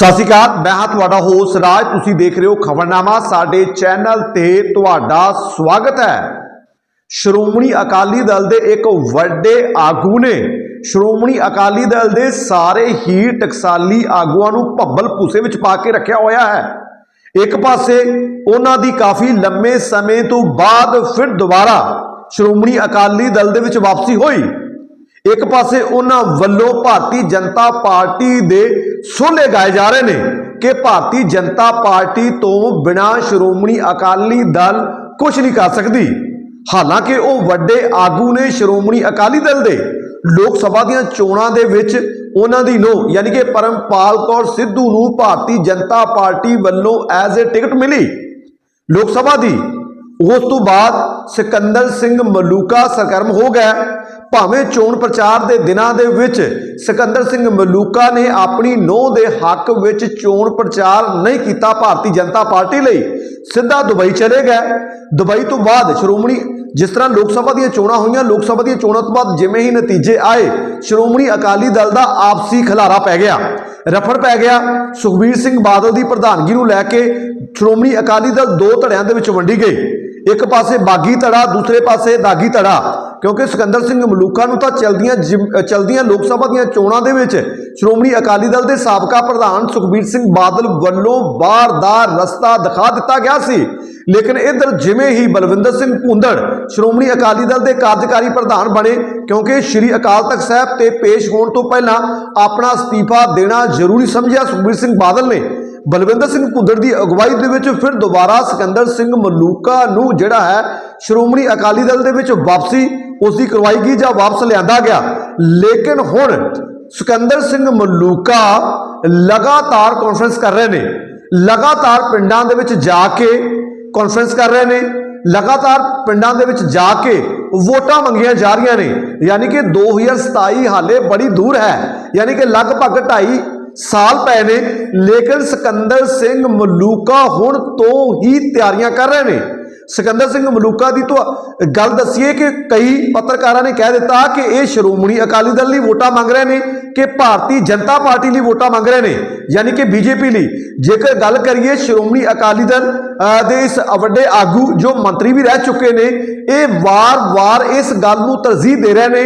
ਸਤਿ ਸ਼੍ਰੀ ਅਕਾਲ, ਮੈਂ ਹਾਂ ਤੁਹਾਡਾ ਹੋਸਟ ਰਾਜ। ਤੁਸੀਂ ਦੇਖ ਰਹੇ ਹੋ ਖਬਰਨਾਮਾ। ਸਾਡੇ ਚੈਨਲ ਤੇ ਤੁਹਾਡਾ ਸਵਾਗਤ ਹੈ। ਸ਼੍ਰੋਮਣੀ ਅਕਾਲੀ ਦਲ ਦੇ ਇੱਕ ਵੱਡੇ ਆਗੂ ਨੇ। ਸ਼੍ਰੋਮਣੀ ਅਕਾਲੀ ਦਲ ਦੇ ਸਾਰੇ ਹੀ ਟਕਸਾਲੀ ਆਗੂਆਂ ਨੂੰ ਭੱਬਲ ਭੂਸੇ ਵਿੱਚ ਪਾ ਕੇ ਰੱਖਿਆ ਹੋਇਆ ਹੈ। ਇੱਕ ਪਾਸੇ ਉਹਨਾਂ ਦੀ ਕਾਫੀ ਲੰਮੇ ਸਮੇਂ ਤੋਂ ਬਾਅਦ ਫਿਰ ਦੁਬਾਰਾ ਸ਼੍ਰੋਮਣੀ ਅਕਾਲੀ ਦਲ ਦੇ ਵਿੱਚ ਵਾਪਸੀ ਹੋਈ। ਇੱਕ ਪਾਸੇ ਉਹਨਾਂ ਵੱਲੋਂ ਭਾਰਤੀ ਜਨਤਾ ਪਾਰਟੀ ਦੇ ਸੋਲੇ ਗਾਏ ਜਾ ਰਹੇ ਨੇ ਕਿ ਭਾਰਤੀ ਜਨਤਾ ਪਾਰਟੀ ਤੋਂ ਬਿਨਾਂ ਸ਼੍ਰੋਮਣੀ ਅਕਾਲੀ ਦਲ ਕੁਝ ਨਹੀਂ ਕਰ ਸਕਦੀ। ਹਾਲਾਂਕਿ ਉਹ ਵੱਡੇ ਆਗੂ ਨੇ ਸ਼੍ਰੋਮਣੀ ਅਕਾਲੀ ਦਲ ਦੇ। ਲੋਕ ਸਭਾ ਦੀਆਂ ਚੋਣਾਂ ਦੇ ਵਿੱਚ ਉਹਨਾਂ ਦੀ ਨੋ ਯਾਨੀ ਕਿ ਪਰਮਪਾਲ ਕੌਰ ਸਿੱਧੂ ਨੂੰ ਭਾਰਤੀ ਜਨਤਾ ਪਾਰਟੀ ਵੱਲੋਂ ਐਜ਼ ਅ ਟਿਕਟ ਮਿਲੀ। ਲੋਕ ਸਭਾ ਦੀ, ਉਸ ਤੋਂ ਬਾਅਦ ਸਿਕੰਦਰ ਸਿੰਘ ਮਲੂਕਾ ਸਰਗਰਮ ਹੋ ਗਿਆ। ਭਾਵੇਂ ਚੋਣ ਪ੍ਰਚਾਰ ਦੇ ਦਿਨਾਂ ਦੇ ਵਿੱਚ ਸਿਕੰਦਰ ਸਿੰਘ ਮਲੂਕਾ ਨੇ ਆਪਣੀ ਨੋਹ ਦੇ ਹੱਕ ਵਿੱਚ ਚੋਣ ਪ੍ਰਚਾਰ ਨਹੀਂ ਕੀਤਾ ਭਾਰਤੀ ਜਨਤਾ ਪਾਰਟੀ ਲਈ, ਸਿੱਧਾ ਦੁਬਈ ਚਲੇ ਗਏ। ਦੁਬਈ ਤੋਂ ਬਾਅਦ ਸ਼੍ਰੋਮਣੀ, ਜਿਸ ਤਰ੍ਹਾਂ ਲੋਕ ਸਭਾ ਦੀਆਂ ਚੋਣਾਂ ਹੋਈਆਂ, ਲੋਕ ਸਭਾ ਦੀਆਂ ਚੋਣਾਂ ਤੋਂ ਬਾਅਦ ਜਿਵੇਂ ਹੀ ਨਤੀਜੇ ਆਏ, ਸ਼੍ਰੋਮਣੀ ਅਕਾਲੀ ਦਲ ਦਾ ਆਪਸੀ ਖਲਾਰਾ ਪੈ ਗਿਆ। ਰਫੜ ਪੈ ਗਿਆ। ਸੁਖਬੀਰ ਸਿੰਘ ਬਾਦਲ ਦੀ ਪ੍ਰਧਾਨਗੀ ਨੂੰ ਲੈ ਕੇ ਸ਼੍ਰੋਮਣੀ ਅਕਾਲੀ ਦਲ ਦੋ ਧੜਿਆਂ ਦੇ ਵਿੱਚ ਵੰਡੀ ਗਈ। ਇੱਕ ਪਾਸੇ ਬਾਗੀ ਧੜਾ, ਦੂਸਰੇ ਪਾਸੇ ਦਾਗੀ ਧੜਾ। ਕਿਉਂਕਿ ਸਿਕੰਦਰ ਸਿੰਘ ਮਲੂਕਾ ਨੂੰ ਤਾਂ ਚਲਦੀਆਂ ਚਲਦੀਆਂ ਲੋਕ ਸਭਾ ਦੀਆਂ ਚੋਣਾਂ ਦੇ ਵਿੱਚ ਸ਼੍ਰੋਮਣੀ ਅਕਾਲੀ ਦਲ ਦੇ ਸਾਬਕਾ ਪ੍ਰਧਾਨ ਸੁਖਬੀਰ ਸਿੰਘ ਬਾਦਲ ਵੱਲੋਂ ਬਾਹਰ ਦਾ ਰਸਤਾ ਦਿਖਾ ਦਿੱਤਾ ਗਿਆ ਸੀ। ਲੇਕਿਨ ਇਧਰ ਜਿਵੇਂ ਹੀ ਬਲਵਿੰਦਰ ਸਿੰਘ ਭੁੰਦੜ ਸ਼੍ਰੋਮਣੀ ਅਕਾਲੀ ਦਲ ਦੇ ਕਾਰਜਕਾਰੀ ਪ੍ਰਧਾਨ ਬਣੇ, ਕਿਉਂਕਿ ਸ੍ਰੀ ਅਕਾਲ ਤਖਤ ਸਾਹਿਬ ਤੇ ਪੇਸ਼ ਹੋਣ ਤੋਂ ਪਹਿਲਾਂ ਆਪਣਾ ਅਸਤੀਫਾ ਦੇਣਾ ਜ਼ਰੂਰੀ ਸਮਝਿਆ ਸੁਖਬੀਰ ਸਿੰਘ ਬਾਦਲ ਨੇ। ਬਲਵਿੰਦਰ ਸਿੰਘ ਭੁੰਦੜ ਦੀ ਅਗਵਾਈ ਦੇ ਵਿੱਚ ਫਿਰ ਦੁਬਾਰਾ ਸਿਕੰਦਰ ਸਿੰਘ ਮਲੂਕਾ ਨੂੰ ਜਿਹੜਾ ਹੈ ਸ਼੍ਰੋਮਣੀ ਅਕਾਲੀ ਦਲ ਦੇ ਵਿੱਚ ਵਾਪਸੀ ਉਸ ਦੀ ਕਰਵਾਈ ਗਈ ਜਾਂ ਵਾਪਸ ਲਿਆਂਦਾ ਗਿਆ। ਲੇਕਿਨ ਹੁਣ ਸਿਕੰਦਰ ਸਿੰਘ ਮਲੂਕਾ ਲਗਾਤਾਰ ਕਾਨਫਰੰਸ ਕਰ ਰਹੇ ਨੇ। ਲਗਾਤਾਰ ਪਿੰਡਾਂ ਦੇ ਵਿੱਚ ਜਾ ਕੇ ਕਾਨਫਰੰਸ ਕਰ ਰਹੇ ਨੇ। ਲਗਾਤਾਰ ਪਿੰਡਾਂ ਦੇ ਵਿੱਚ ਜਾ ਕੇ ਵੋਟਾਂ ਮੰਗੀਆਂ ਜਾ ਰਹੀਆਂ ਨੇ। ਯਾਨੀ ਕਿ 2027 ਹਾਲੇ ਬੜੀ ਦੂਰ ਹੈ। ਯਾਨੀ ਕਿ ਲਗਭਗ 2.5 ਸਾਲ ਪਏ ਨੇ, ਲੇਕਿਨ ਸਿਕੰਦਰ ਸਿੰਘ ਮਲੂਕਾ ਹੁਣ ਤੋਂ ਹੀ ਤਿਆਰੀਆਂ ਕਰ ਰਹੇ ਨੇ। ਸਿਕੰਦਰ ਸਿੰਘ ਮਲੂਕਾ ਦੀ ਤੋਂ ਗੱਲ ਦਸੀਏ ਕਿ ਕਈ ਪੱਤਰਕਾਰਾਂ ਨੇ ਕਹਿ ਦਿੱਤਾ ਕਿ ਇਹ ਸ਼੍ਰੋਮਣੀ ਅਕਾਲੀ ਦਲ ਲਈ ਵੋਟਾਂ ਮੰਗ ਰਹੇ ਨੇ। ਕਿ ਭਾਰਤੀ ਜਨਤਾ ਪਾਰਟੀ ਲਈ ਵੋਟਾਂ ਮੰਗ ਰਹੇ ਨੇ, ਯਾਨੀ ਕਿ ਬੀਜੇਪੀ ਲਈ। ਜੇਕਰ ਗੱਲ ਕਰੀਏ ਸ਼੍ਰੋਮਣੀ ਅਕਾਲੀ ਦਲ ਦੇ ਇਸ ਵੱਡੇ ਆਗੂ ਜੋ ਮੰਤਰੀ ਵੀ ਰਹਿ ਚੁੱਕੇ ਨੇ, ਇਹ ਵਾਰ-ਵਾਰ ਇਸ ਗੱਲ ਨੂੰ ਤਰਜੀਹ ਦੇ ਰਹੇ ਨੇ,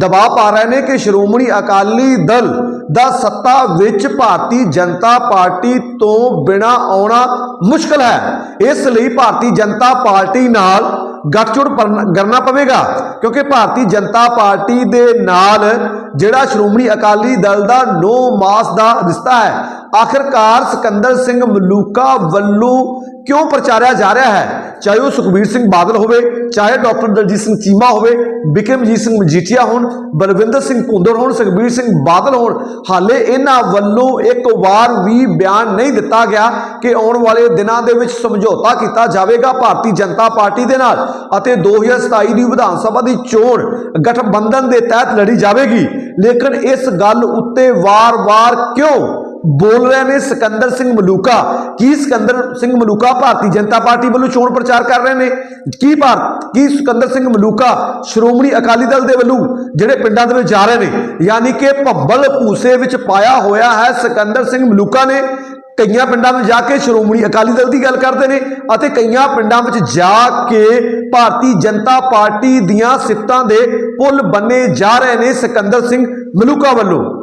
ਦਬਾਅ ਪਾ ਰਹੇ ਨੇ ਕਿ ਸ਼੍ਰੋਮਣੀ ਅਕਾਲੀ ਦਲ ਦਾ ਸੱਤਾ ਵਿੱਚ ਭਾਰਤੀ ਜਨਤਾ ਪਾਰਟੀ ਤੋਂ ਬਿਨਾ ਆਉਣਾ ਮੁਸ਼ਕਲ ਹੈ। ਇਸ ਲਈ ਭਾਰਤੀ ਜਨਤਾ ਪਾਰਟੀ ਨਾਲ ਗੱਠਜੋੜ ਪਰਨ- ਕਰਨਾ ਪਵੇਗਾ, ਕਿਉਂਕਿ ਭਾਰਤੀ ਜਨਤਾ ਪਾਰਟੀ ਦੇ ਨਾਲ ਜਿਹੜਾ ਸ਼੍ਰੋਮਣੀ ਅਕਾਲੀ ਦਲ ਦਾ 9 ਮਾਸ ਦਾ ਰਿਸ਼ਤਾ ਹੈ ਆਖਿਰਕਾਰ ਸਿਕੰਦਰ ਸਿੰਘ ਮਲੂਕਾ ਵੱਲੋਂ ਕਿਉਂ ਪ੍ਰਚਾਰਿਆ ਜਾ ਰਿਹਾ ਹੈ? ਚਾਹੇ ਉਹ ਸੁਖਬੀਰ ਸਿੰਘ ਬਾਦਲ ਹੋਵੇ, ਚਾਹੇ ਡਾਕਟਰ ਦਲਜੀਤ ਸਿੰਘ ਚੀਮਾ ਹੋਵੇ, ਬਿਕਰਮਜੀਤ ਸਿੰਘ ਮਜੀਠੀਆ ਹੋਣ, ਬਲਵਿੰਦਰ ਸਿੰਘ ਭੁੰਦੜ ਹੋਣ, ਸੁਖਬੀਰ ਸਿੰਘ ਬਾਦਲ ਹੋਣ, ਹਾਲੇ ਇਹਨਾਂ ਵੱਲੋਂ ਇੱਕ ਵਾਰ ਵੀ ਬਿਆਨ ਨਹੀਂ ਦਿੱਤਾ ਗਿਆ ਕਿ ਆਉਣ ਵਾਲੇ ਦਿਨਾਂ ਦੇ ਵਿੱਚ ਸਮਝੌਤਾ ਕੀਤਾ ਜਾਵੇਗਾ ਭਾਰਤੀ ਜਨਤਾ ਪਾਰਟੀ ਦੇ ਨਾਲ ਅਤੇ 2027 ਦੀ ਵਿਧਾਨ ਸਭਾ ਦੀ ਚੋਣ ਗਠਬੰਧਨ ਦੇ ਤਹਿਤ ਲੜੀ ਜਾਵੇਗੀ। ਲੇਕਿਨ ਇਸ ਗੱਲ ਉੱਤੇ ਵਾਰ-ਵਾਰ ਕਿਉਂ ਬੋਲ ਰਹੇ ਨੇ ਸਿਕੰਦਰ ਸਿੰਘ ਮਲੂਕਾ। ਕੀ ਸਿਕੰਦਰ ਸਿੰਘ ਮਲੂਕਾ ਭਾਰਤੀ ਜਨਤਾ ਪਾਰਟੀ ਵੱਲੋਂ ਚੋਣ ਪ੍ਰਚਾਰ ਕਰ ਰਹੇ ਨੇ? ਕੀ ਭਾਰਤ ਕੀ ਸਿਕੰਦਰ ਸਿੰਘ ਮਲੂਕਾ ਸ਼੍ਰੋਮਣੀ ਅਕਾਲੀ ਦਲ ਦੇ ਵੱਲੋਂ ਜਿਹੜੇ ਪਿੰਡਾਂ ਦੇ ਵਿੱਚ ਜਾ ਰਹੇ ਨੇ? ਯਾਨੀ ਕਿ ਭੱਬਲ ਭੂਸੇ ਵਿੱਚ ਪਾਇਆ ਹੋਇਆ ਹੈ ਸਿਕੰਦਰ ਸਿੰਘ ਮਲੂਕਾ ਨੇ। ਕਈਆਂ ਪਿੰਡਾਂ ਵਿੱਚ ਜਾ ਕੇ ਸ਼੍ਰੋਮਣੀ ਅਕਾਲੀ ਦਲ ਦੀ ਗੱਲ ਕਰਦੇ ਨੇ ਅਤੇ ਕਈਆਂ ਪਿੰਡਾਂ ਵਿੱਚ ਜਾ ਕੇ ਭਾਰਤੀ ਜਨਤਾ ਪਾਰਟੀ ਦੀਆਂ ਸਿੱਟਾਂ ਦੇ ਪੁੱਲ ਬੰਨੇ ਜਾ ਰਹੇ ਨੇ ਸਿਕੰਦਰ ਸਿੰਘ ਮਲੂਕਾ ਵੱਲੋਂ।